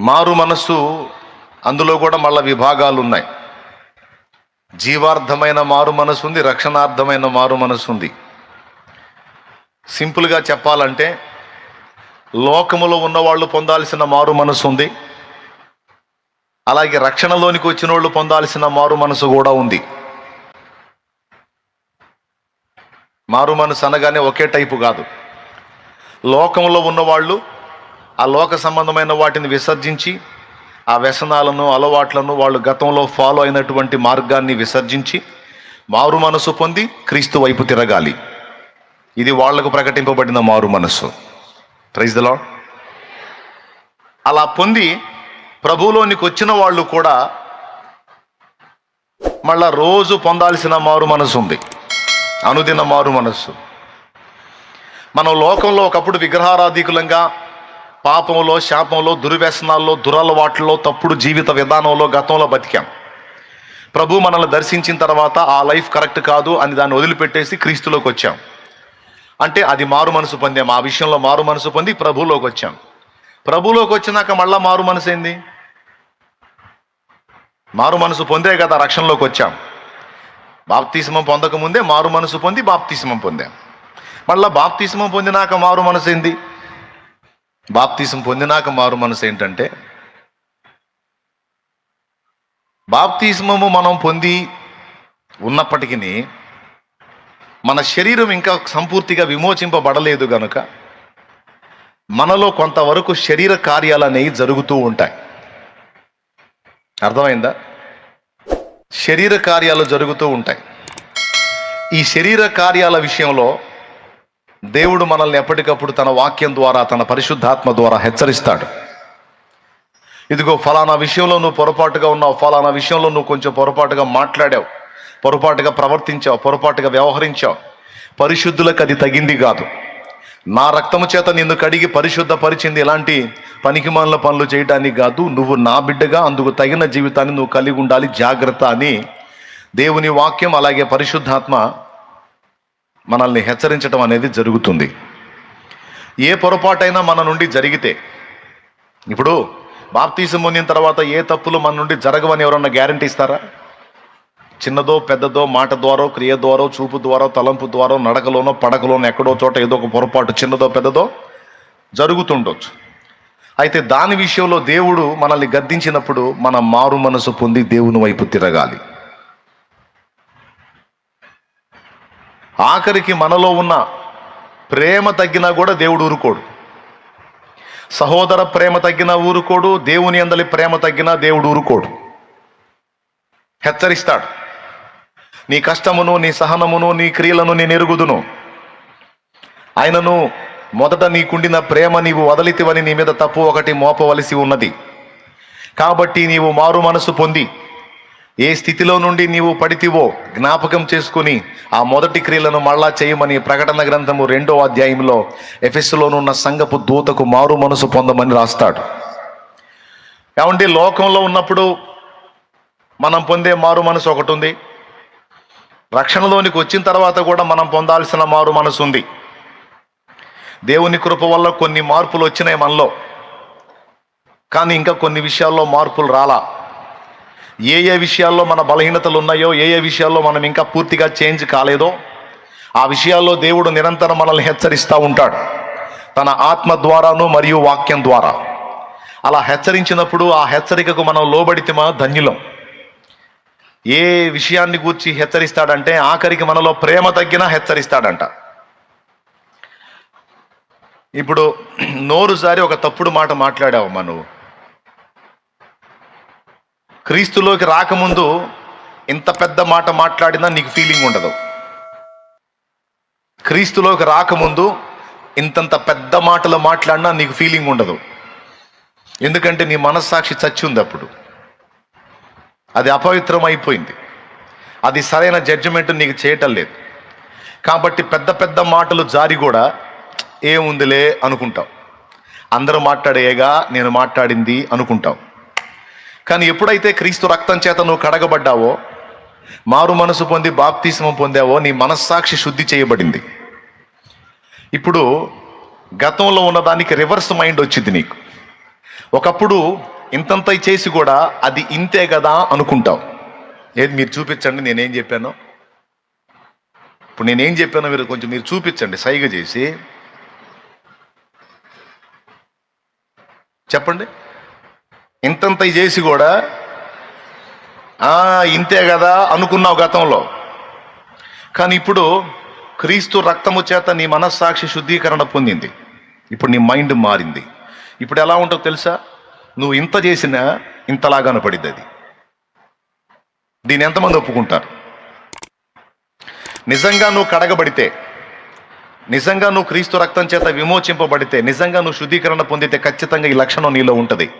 మారు మనస్సు అందులో కూడా మళ్ళా విభాగాలు ఉన్నాయి జీవార్థమైన మారు మనసు ఉంది రక్షణార్థమైన మారు మనసు ఉంది సింపుల్గా చెప్పాలంటే లోకములో ఉన్నవాళ్ళు పొందాల్సిన మారు మనసు ఉంది అలాగే రక్షణలోనికి వచ్చిన వాళ్ళు పొందాల్సిన మారు మనసు కూడా ఉంది. మారు మనసు అనగానే ఒకే టైపు కాదు. లోకంలో ఉన్నవాళ్ళు ఆ లోక సంబంధమైన వాటిని విసర్జించి ఆ వ్యసనాలను అలవాట్లను వాళ్ళు గతంలో ఫాలో అయినటువంటి మార్గాన్ని విసర్జించి మారు మనసు పొంది క్రీస్తు వైపు తిరగాలి. ఇది వాళ్ళకు ప్రకటింపబడిన మారు మనస్సు ప్రైజ్ ద లాడ్ అలా పొంది ప్రభువులోనికి వచ్చిన వాళ్ళు కూడా మళ్ళా రోజు పొందాల్సిన మారు మనసు ఉంది. అనుదిన మారు మనస్సు మనం లోకంలో ఒకప్పుడు విగ్రహారాధికులంగా పాపంలో శాపంలో దుర్వ్యసనాల్లో దురలవాట్లలో తప్పుడు జీవిత విధానంలో గతంలో బతికాం. ప్రభు మనల్ని దర్శించిన తర్వాత ఆ లైఫ్ కరెక్ట్ కాదు అని దాన్ని వదిలిపెట్టేసి క్రీస్తులోకి వచ్చాం. అంటే అది మారు మనసు పొందాం. ఆ విషయంలో మారు మనసు పొంది ప్రభులోకి వచ్చాం. ప్రభులోకి వచ్చినాక మళ్ళా మారు మనసు ఏంది? మారు మనసు పొందే కదా రక్షణలోకి వచ్చాం. బాప్తిస్మం పొందకముందే మారు మనసు పొంది బాప్తిస్మం పొందాం. మళ్ళా బాప్తిస్మం పొందినాక మారు మనసు ఏంది? బాప్తీసం పొందినాక మారు మనసు ఏంటంటే బాప్తీసమము మనం పొంది ఉన్నప్పటికీ మన శరీరం ఇంకా సంపూర్తిగా విమోచింపబడలేదు గనుక మనలో కొంతవరకు శరీర కార్యాలు అనేవి జరుగుతూ ఉంటాయి. అర్థమైందా? శరీర కార్యాలు జరుగుతూ ఉంటాయి. ఈ శరీర కార్యాల విషయంలో దేవుడు మనల్ని ఎప్పటికప్పుడు తన వాక్యం ద్వారా తన పరిశుద్ధాత్మ ద్వారా హెచ్చరిస్తాడు. ఇదిగో ఫలానా విషయంలో నువ్వు పొరపాటుగా ఉన్నావు ఫలానా విషయంలో నువ్వు కొంచెం పొరపాటుగా మాట్లాడావు పొరపాటుగా ప్రవర్తించావు పొరపాటుగా వ్యవహరించావు. పరిశుద్ధులకు అది తగింది కాదు. నా రక్తము చేత నిన్ను కడిగి పరిశుద్ధపరిచింది ఇలాంటి పనికిమాల పనులు చేయడానికి కాదు నువ్వు నా బిడ్డగా అందుకు తగిన జీవితాన్ని నువ్వు కలిగి ఉండాలి జాగ్రత్త అని దేవుని వాక్యం అలాగే పరిశుద్ధాత్మ మనల్ని హెచ్చరించడం అనేది జరుగుతుంది. ఏ పొరపాటైనా మన నుండి జరిగితే ఇప్పుడు బాప్తీసం పొందిన తర్వాత ఏ తప్పులు మన నుండి జరగవని ఎవరన్నా గ్యారంటీ ఇస్తారా? చిన్నదో పెద్దదో మాట ద్వారా క్రియ ద్వారా చూపు ద్వారా తలంపు ద్వారా నడకలోనో పడకలోనో ఎక్కడో చోట ఏదో ఒక పొరపాటు చిన్నదో పెద్దదో జరుగుతుండొచ్చు. అయితే దాని విషయంలో దేవుడు మనల్ని గద్దించినప్పుడు మన మారు మనసు పొంది దేవుని వైపు తిరగాలి. ఆఖరికి మనలో ఉన్న ప్రేమ తగ్గినా కూడా దేవుడు ఊరుకోడు. సహోదర ప్రేమ తగ్గినా ఊరుకోడు దేవుని అందలి ప్రేమ తగ్గినా దేవుడు ఊరుకోడు. హెచ్చరిస్తాడు. నీ కష్టమును నీ సహనమును నీ క్రియలను నేను ఎరుగుదును. ఆయనను మొదట నీకుండిన ప్రేమ నీవు వదలితివని నీ మీద తప్పు ఒకటి మోపవలసి ఉన్నది. కాబట్టి నీవు మారు మనసు పొంది ఏ స్థితిలో నుండి నీవు పడితివో జ్ఞాపకం చేసుకుని ఆ మొదటి క్రియలను మళ్ళా చేయమని ప్రకటన గ్రంథము రెండో అధ్యాయంలో ఎఫెస్లోనున్న సంగపు దూతకు మారు మనసు పొందమని రాస్తాడు. ఏమంటే లోకంలో ఉన్నప్పుడు మనం పొందే మారు మనసు ఒకటి ఉంది రక్షణలోనికి వచ్చిన తర్వాత కూడా మనం పొందాల్సిన మారు మనసు ఉంది. దేవుని కృప వల్ల కొన్ని మార్పులు వచ్చినాయి మనలో. కానీ ఇంకా కొన్ని విషయాల్లో మార్పులు రాలా? ఏ ఏ విషయాల్లో మన బలహీనతలు ఉన్నాయో ఏ ఏ విషయాల్లో మనం ఇంకా పూర్తిగా చేంజ్ కాలేదో ఆ విషయాల్లో దేవుడు నిరంతరం మనల్ని హెచ్చరిస్తూ ఉంటాడు. తన ఆత్మ ద్వారాను మరియు వాక్యం ద్వారా. అలా హెచ్చరించినప్పుడు ఆ హెచ్చరికకు మనం లోబడితే మన ధన్యులం. ఏ విషయాన్ని గూర్చి హెచ్చరిస్తాడంటే ఆఖరికి మనలో ప్రేమ తగ్గినా హెచ్చరిస్తాడంట. ఇప్పుడు నోరు జారి ఒక తప్పుడు మాట మాట్లాడావమ్మా నువ్వు. క్రీస్తులోకి రాకముందు ఇంత పెద్ద మాట మాట్లాడినా నీకు ఫీలింగ్ ఉండదు. క్రీస్తులోకి రాకముందు ఇంతంత పెద్ద మాటలు మాట్లాడినా నీకు ఫీలింగ్ ఉండదు. ఎందుకంటే నీ మనస్సాక్షి చచ్చి ఉంది అప్పుడు. అది అపవిత్రం అయిపోయింది అది సరైన జడ్జిమెంట్ నీకు చేయటం లేదు. కాబట్టి పెద్ద పెద్ద మాటలు జారి కూడా ఏముందిలే అనుకుంటావు. అందరూ మాట్లాడేయగా నేను మాట్లాడింది అనుకుంటావు. కానీ ఎప్పుడైతే క్రీస్తు రక్తం చేత నువ్వు కడగబడ్డావో మారు మనసు పొంది బాప్తిస్మం పొందావో నీ మనస్సాక్షి శుద్ధి చేయబడింది. ఇప్పుడు గతంలో ఉన్నదానికి రివర్స్ మైండ్ వచ్చింది నీకు. ఒకప్పుడు ఇంతంత చేసి కూడా అది ఇంతే కదా అనుకుంటావు. ఏది మీరు చూపించండి నేనేం చెప్పాను? ఇప్పుడు నేనేం చెప్పానో మీరు కొంచెం మీరు చూపించండి సైగ చేసి. చెప్పండి. ఇంతంత చేసి కూడా "ఆ, ఇంతే కదా అనుకున్నావు గతంలో. కానీ ఇప్పుడు క్రీస్తు రక్తము చేత నీ మనస్సాక్షి శుద్ధీకరణ పొందింది. ఇప్పుడు నీ మైండ్ మారింది. ఇప్పుడు ఎలా ఉంటుందో తెలుసా? నువ్వు ఇంత చేసినా ఇంతలా కనపడిద్ది అది. దీని ఎంతమంది ఒప్పుకుంటారు? నిజంగా నువ్వు కడగబడితే నిజంగా నువ్వు క్రీస్తు రక్తం చేత విమోచింపబడితే నిజంగా నువ్వు శుద్ధీకరణ పొందితే ఖచ్చితంగా ఈ లక్షణం నీలో ఉంటుంది.